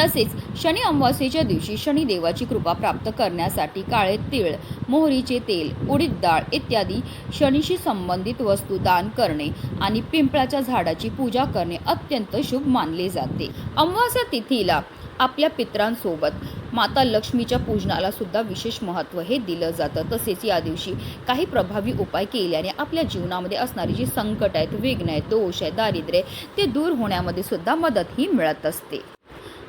तसेच शनी अमावास्येच्या दिवशी शनिदेवाची कृपा प्राप्त करण्यासाठी काळे तीळ मोहरीचे तेल उडीद डाळ इत्यादी शनीशी संबंधित वस्तू दान करणे आणि पिंपळाच्या झाडाची पूजा करणे अत्यंत शुभ मानले जाते. अमावास्या तिथीला आपल्या पित्रांसोबत माता लक्ष्मीच्या पूजनाला सुद्धा विशेष महत्त्व हे दिलं जातं. तसेच या दिवशी काही प्रभावी उपाय केल्याने आपल्या जीवनामध्ये असणारी जी संकट आहेत विघ्न आहेत दोष आहे दारिद्र्य आहे, ते दूर होण्यामध्ये सुद्धा मदत ही मिळत असते.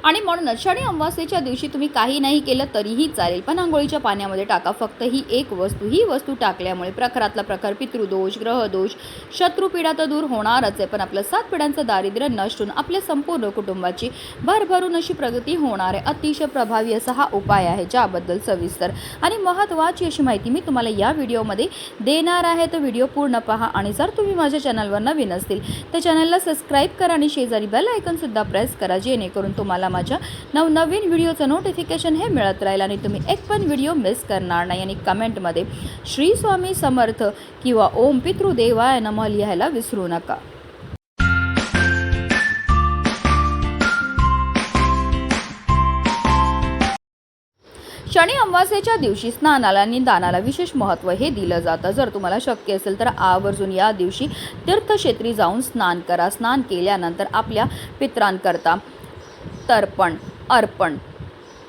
आणि म्हणूनच शनी अमावास्येच्या दिवशी तुम्ही काही नाही केलं तरीही चालेल. पण आंघोळीच्या पाण्यामध्ये टाका. फक्त ही एक वस्तू ही वस्तू टाकल्यामुळे प्रखरातला प्रखर पितृदोष ग्रहदोष शत्रुपीडा तर दूर होणारच आहे. पण आपलं सात पिढ्यांचं दारिद्र्य नष्ट होऊन आपल्या संपूर्ण कुटुंबाची भरभरून अशी प्रगती होणार आहे. अतिशय प्रभावी असा हा उपाय आहे ज्याबद्दल सविस्तर आणि महत्त्वाची अशी माहिती मी तुम्हाला या व्हिडिओमध्ये देणार आहे. तर व्हिडिओ पूर्ण पहा आणि जर तुम्ही माझ्या चॅनलवर नवीन असतील तर चॅनलला सबस्क्राईब करा आणि शेजारी बेल आयकनसुद्धा प्रेस करा जेणेकरून तुम्हाला माझ्या नवनवीन व्हिडिओचं नोटिफिकेशन हे मिळत राहील आणि तुम्ही एक पण व्हिडिओ मिस करणार नाही. आणि कमेंटमध्ये श्री स्वामी समर्थ किंवा ओम पितृदेवाय नमः लिहायला विसरू नका. शनी अमावास्येच्या दिवशी स्नानाला आणि दानाला विशेष महत्त्व हे दिलं जातं. जर तुम्हाला शक्य असेल तर आवर्जून या दिवशी तीर्थक्षेत्री जाऊन स्नान करा. स्नान केल्यानंतर आपल्या पित्रांकरता तर्पण अर्पण.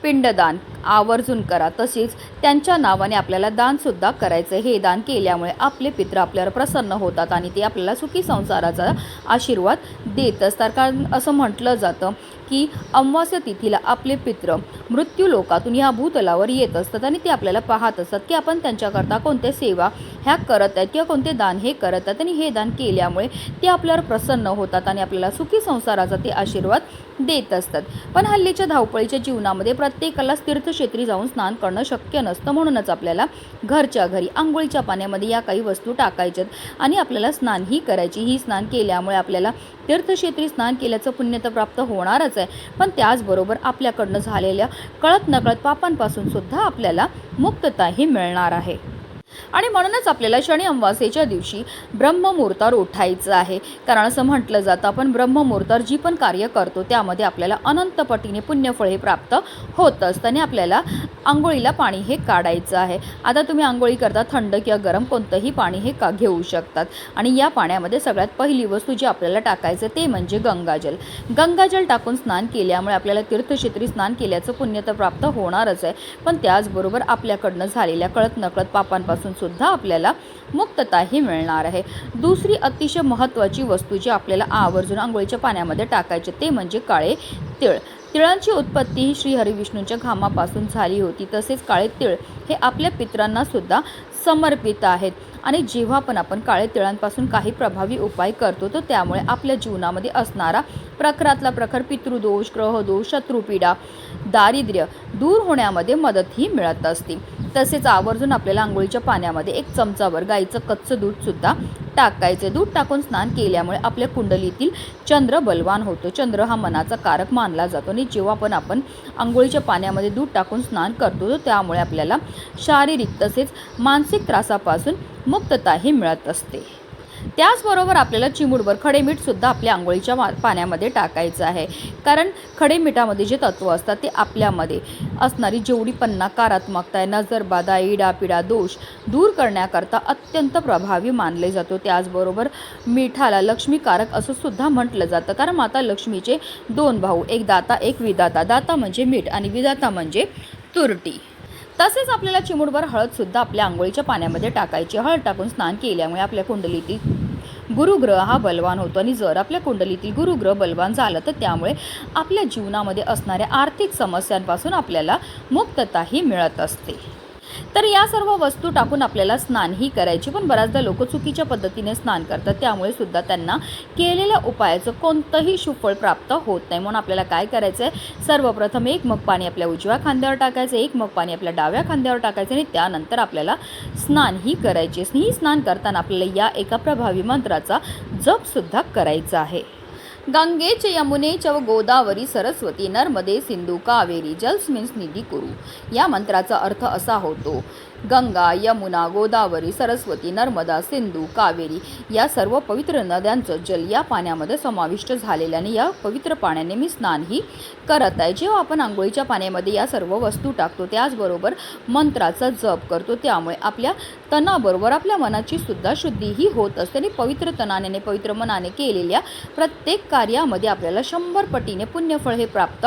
पिंडदान आवर्जून करा. तसेच त्यांच्या नावाने आपल्याला दानसुद्धा करायचं हे दान केल्यामुळे आपले पित्र आपल्यावर प्रसन्न होतात आणि ते आपल्याला सुखी संसाराचा आशीर्वाद देत असतात कारण असं म्हटलं जातं की अमावस्या तिथीला आपले पित्र मृत्यू लोकातून या भूतलावर येत असतात आणि ते आपल्याला पाहत असतात की आपण त्यांच्याकरता कोणत्या सेवा ह्या करत आहेत किंवा कोणते दान हे करत आहेत आणि हे दान केल्यामुळे ते आपल्यावर प्रसन्न होतात आणि आपल्याला सुखी संसाराचा ते आशीर्वाद देत असतात. पण हल्लीच्या धावपळीच्या जीवनामध्ये प्रत्येकालाच तीर्थक्षेत्री जाऊन स्नान करणं शक्य नसतं. म्हणूनच आपल्याला घरच्या घरी आंघोळीच्या पाण्यामध्ये या काही वस्तू टाकायच्यात आणि आपल्याला स्नानही करायची. ही स्नान केल्यामुळे आपल्याला तीर्थक्षेत्री स्नान केल्याचं पुण्य तर प्राप्त होणारच आहे. पण त्याचबरोबर आपल्याकडनं झालेल्या कळत नकळत पापांपासून सुद्धा आपल्याला मुक्तताही मिळणार आहे. आणि म्हणूनच आपल्याला शनी अमावास्येच्या दिवशी ब्रह्ममुहूर्तावर उठायचं आहे. कारण असं म्हटलं जातं आपण ब्रह्ममुहूर्तावर जी पण कार्य करतो त्यामध्ये आपल्याला अनंतपटीने पुण्यफळे पुण्यफळ हे प्राप्त होत असताना आपल्याला आंघोळीला पाणी हे काढायचं आहे. आता तुम्ही आंघोळी करता थंड किंवा गरम कोणतंही पाणी हे का घेऊ शकतात? आणि या पाण्यामध्ये सगळ्यात पहिली वस्तू जी आपल्याला टाकायचं ते म्हणजे गंगाजल. गंगाजल टाकून स्नान केल्यामुळे आपल्याला तीर्थक्षेत्री स्नान केल्याचं पुण्य तर प्राप्त होणारच आहे. पण त्याचबरोबर आपल्याकडनं झालेल्या कळत नकळत पापांपासून सुद्धा आपल्याला मुक्तताही मिळणार आहे. दुसरी अतिशय महत्त्वाची वस्तू जी आपल्याला आवर्जून आंघोळीच्या पाण्यामध्ये टाकायची ते म्हणजे काळे तिळ. तिळांची उत्पत्ती ही श्रीहरिविष्णूंच्या घामापासून झाली होती तसेच काळे तिळ हे आपल्या पित्रांना सुद्धा समर्पित आहेत. आणि जेव्हा पण आपण काळे तिळांपासून काही प्रभावी उपाय करतो तर त्यामुळे आपल्या जीवनामध्ये असणारा प्रखरातला प्रखर पितृदोष ग्रहदोष शत्रुपीडा दारिद्र्य दूर होण्यामध्ये मदतही मिळत असते. तसेच आवर्जून आपल्याला आंघोळीच्या पाण्यामध्ये एक चमचावर गाईचं कच्चं दूधसुद्धा टाकायचे. दूध टाकून स्नान केल्यामुळे आपल्या कुंडलीतील चंद्र बलवान होतो. चंद्र हा मनाचा कारक मानला जातो आणि जेव्हा पण आपण आंघोळीच्या पाण्यामध्ये दूध टाकून स्नान करतो तर त्यामुळे आपल्याला शारीरिक तसेच मानसिक त्रासापासून मुक्तताही मिळत असते. त्याचबरोबर आपल्याला चिमूडभर खडे मीठसुद्धा आपल्या आंघोळीच्या मा- पाण्यामध्ये टाकायचं आहे. कारण खडे मिठामध्ये जे तत्व असतात ते आपल्यामध्ये असणारी जेवढी पण नकारात्मकता आहे नजरबाधा इडापिडा दोष दूर करण्याकरता अत्यंत प्रभावी मानले जातो. त्याचबरोबर मिठाला लक्ष्मीकारक असं सुद्धा म्हटलं जातं. कारण माता लक्ष्मीचे दोन भाऊ एक दाता एक विदाता दाता म्हणजे मीठ आणि विदाता म्हणजे तुरटी. तसेच आपल्याला चिमूडभर हळदसुद्धा आपल्या आंघोळीच्या पाण्यामध्ये टाकायची. हळद टाकून स्नान केल्यामुळे आपल्या कुंडलीतील गुरुग्रह हा बलवान होतो. आणि जर आपल्या कुंडलीतील गुरुग्रह बलवान झालं तर त्यामुळे आपल्या जीवनामध्ये असणाऱ्या आर्थिक समस्यांपासून आपल्याला मुक्तताही मिळत असते. तर या सर्व वस्तू टाकून आपल्याला स्नानही करायची. पण बऱ्याचदा लोक चुकीच्या पद्धतीने स्नान करतात. त्यामुळे सुद्धा त्यांना केलेल्या उपायाचं कोणतंही सुफळ प्राप्त होत नाही. म्हणून आपल्याला काय करायचं आहे सर्वप्रथम एक मग पाणी आपल्या उजव्या खांद्यावर टाकायचं एक मग पाणी आपल्या डाव्या खांद्यावर टाकायचं आणि त्यानंतर आपल्याला स्नानही करायचे. ही स्नान करताना आपल्याला या एका प्रभावी मंत्राचा जपसुद्धा करायचा आहे. गंगेच यमुनेच यमुने च व गोदावरी सरस्वती नर्मदे सिंधू कावेरी जलस्मिन्स निधी कुरू. या मंत्राचा अर्थ असा होतो गंगा यमुना गोदावरी सरस्वती नर्मदा सिंधू कावेरी या सर्व पवित्र नद्यांचं जल या पाण्यामध्ये समाविष्ट झालेल्याने या पवित्र पाण्याने मी स्नानही करत आहे. जेव्हा आपण आंघोळीच्या पाण्यामध्ये या सर्व वस्तू टाकतो त्याचबरोबर मंत्राचा जप करतो त्यामुळे आपल्या तणाबरोबर आपल्या मनाची सुद्धा शुद्धीही होत असते आणि पवित्र तणाने पवित्र मनाने केलेल्या प्रत्येक कार्यामध्ये आपल्याला शंभर पटीने पुण्यफळ हे प्राप्त